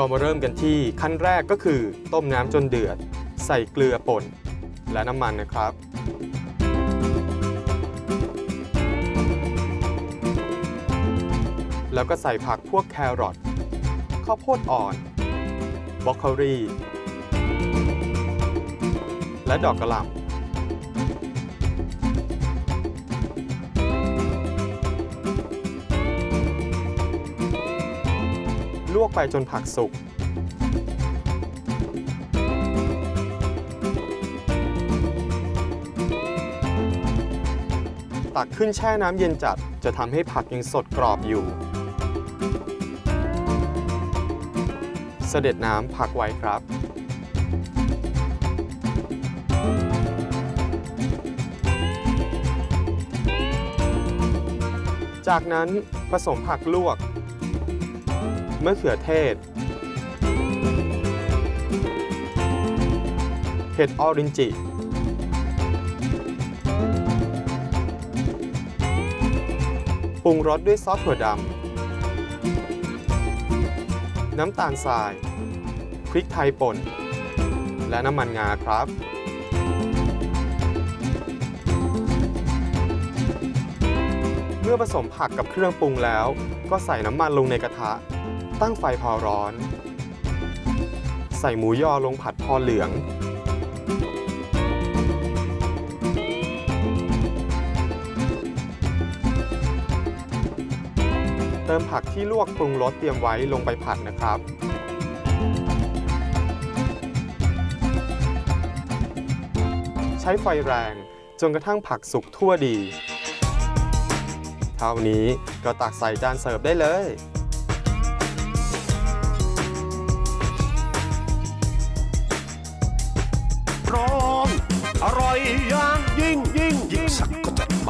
เรามาเริ่มกันที่ขั้นแรกก็คือต้มน้ำจนเดือด ใส่เกลือป่น และน้ำมันนะครับ แล้วก็ใส่ผักพวกแครอทข้าวโพดอ่อนบรอกโคลีและดอกกระหล่ำ ลวกไปจนผักสุก ตักขึ้นแช่น้ำเย็นจัดจะทำให้ผักยังสดกรอบอยู่ เสด็จน้ำพักไว้ครับ จากนั้นผสมผักลวก มะเขือเทศ เห็ดออรินจิ ปรุงรสด้วยซอสถั่วดำ น้ำตาลทราย พริกไทยป่น และน้ำมันงาครับเมื่อผสมผักกับเครื่องปรุงแล้ว ก็ใส่น้ำมันลงในกระทะ ตั้งไฟพอร้อน ใส่หมูยอลงผัดพอเหลือง เติมผักที่ลวกปรุงรสเตรียมไว้ลงไปผัดนะครับใช้ไฟแรงจนกระทั่งผักสุกทั่วดี เท่านี้ก็ตักใส่จานเสิร์ฟได้เลย